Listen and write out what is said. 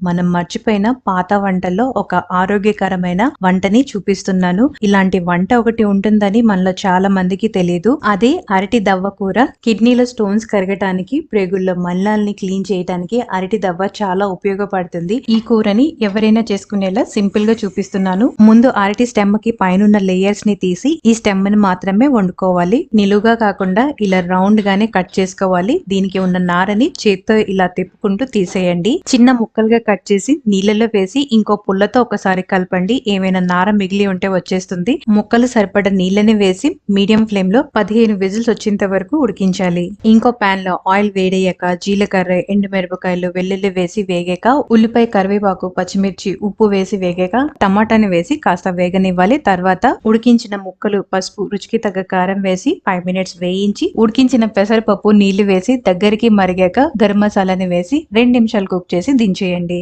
మనం మర్చిపోయిన పాత వంటల్లో ఒక ఆరోగ్యకరమైన వంటని చూపిస్తున్నాను. ఇలాంటి వంట ఒకటి ఉంటుందని మనలో చాలా మందికి తెలియదు అదే అరటి దవ్వ కూర కిడ్నీలో స్టోన్స్ కరగటానికి ప్రేగుల్లో మల్లాల్ని క్లీన్ చేయడానికి అరటి దవ్వ చాలా ఉపయోగపడుతుంది. ఈ కూరని ఎవరైనా చేసుకునేలా సింపుల్గా చూపిస్తున్నాను. ముందు అరటి స్టెమ్కి పైనున్న లేయర్స్ని తీసి ఈ స్టెమ్ని మాత్రమే వండుకోవాలి. నిలువుగా కాకుండా ఇలా రౌండ్ గానే కట్ చేసుకోవాలి. దీనికి ఉన్న నారని చేత్తో ఇలా తిప్పుకుంటూ తీసేయండి. చిన్న ముక్కలుగా కట్ చేసి నీళ్ళలో వేసి ఇంకో పుల్లతో ఒకసారి కలపండి. ఏమైనా నార మిగిలి ఉంటే వచ్చేస్తుంది. ముక్కలు సరిపడ నీళ్ళని వేసి మీడియం ఫ్లేమ్లో పదిహేను విజిల్స్ వచ్చేంత వరకు ఉడికించాలి. ఇంకో పాన్లో ఆయిల్ వేడయ్యాక జీలకర్ర ఎండుమిరపకాయలు వెల్లుల్లి వేసి వేగాక ఉల్లిపాయ కరివేపాకు పచ్చిమిర్చి ఉప్పు వేసి వేగాక టమాటాని వేసి కాస్త వేగనివ్వాలి. తర్వాత ఉడికించిన ముక్కలు పసుపు రుచికి తగ్గ కారం వేసి ఫైవ్ మినిట్స్ వేయించి ఉడికించిన పెసరపప్పు నీళ్ళు వేసి దగ్గరికి మరిగాక గరం మసాలాని వేసి రెండు నిమిషాలు కుక్ చేసి దించేయండి.